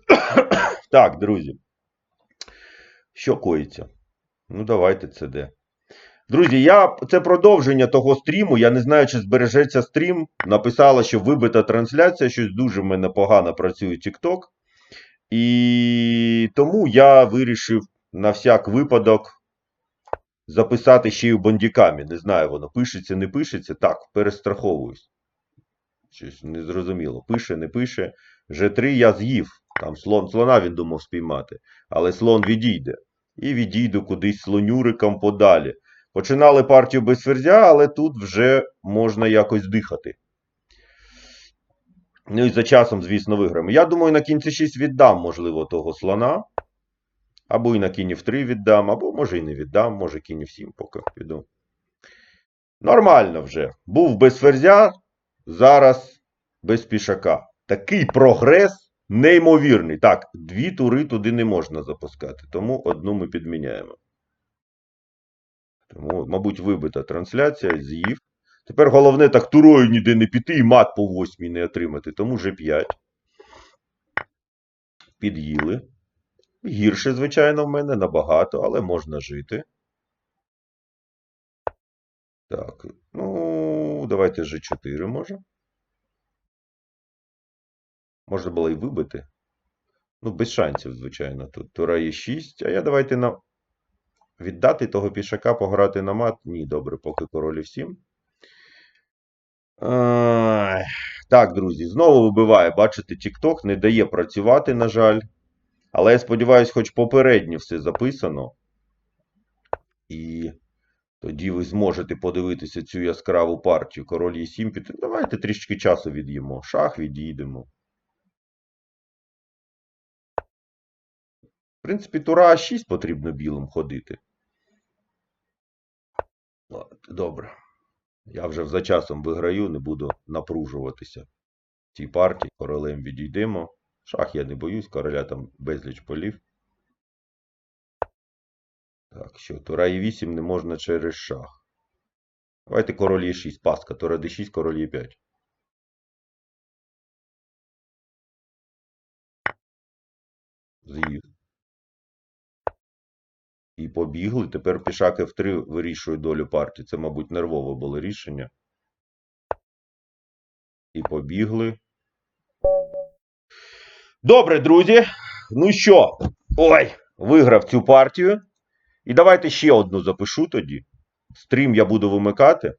Так, друзі. Що коїться? Ну, давайте це де. Друзі, я, це продовження того стріму. Я не знаю, чи збережеться стрім. Написала, що вибита трансляція, щось дуже в мене погано працює TikTok. І тому я вирішив на всяк випадок записати ще й у бандікамі. Не знаю, воно пишеться, не пишеться. Так, перестраховуюсь. Щось незрозуміло. Пише, не пише. G3 я з'їв. Там слон, слона він думав спіймати. Але слон відійде. І відійду кудись слонюриком подалі. Починали партію без ферзя, але тут вже можна якось дихати. Ну і за часом, звісно, виграємо. Я думаю, на кінці 6 віддам, можливо, того слона. Або і на кінь в 3 віддам, або може і не віддам, може кінь в 7 поки піду. Нормально вже. Був без ферзя, зараз без пішака. Такий прогрес неймовірний. Так, дві тури туди не можна запускати, тому одну ми підміняємо. Тому, мабуть, вибита трансляція, з'їв. Тепер головне так турою ніде не піти і мат по восьмій не отримати, тому вже 5. Під'їли. Гірше, звичайно, в мене набагато, але можна жити. Так, ну, давайте G4 може. Можна було і вибити. Ну, без шансів, звичайно, тут. Тура є 6. А я давайте на. Віддати того пішака, пограти на мат. Ні, добре, поки королів 7. Ай, Так, друзі, знову вибиває. Бачите, TikTok не дає працювати, на жаль. Але я сподіваюся, хоч попередньо все записано. І тоді ви зможете подивитися цю яскраву партію. Король є 7. Давайте трішки часу від'їмо. Шах відійдемо. В принципі, тура А6 потрібно білим ходити. Добре. Я вже за часом виграю, не буду напружуватися в цій партії. Королем відійдемо. Шах я не боюсь, короля там безліч полів. Так, що, тура Е8 не можна через шах. Давайте король Е6, паска. Тура Д6, король Е5. З'їв. І побігли. Тепер пішак F3 вирішує долю партії. Це, мабуть, нервове було рішення. І побігли. Добре, друзі. Ну що? Ой, виграв цю партію. І давайте ще одну запишу тоді. Стрім я буду вимикати.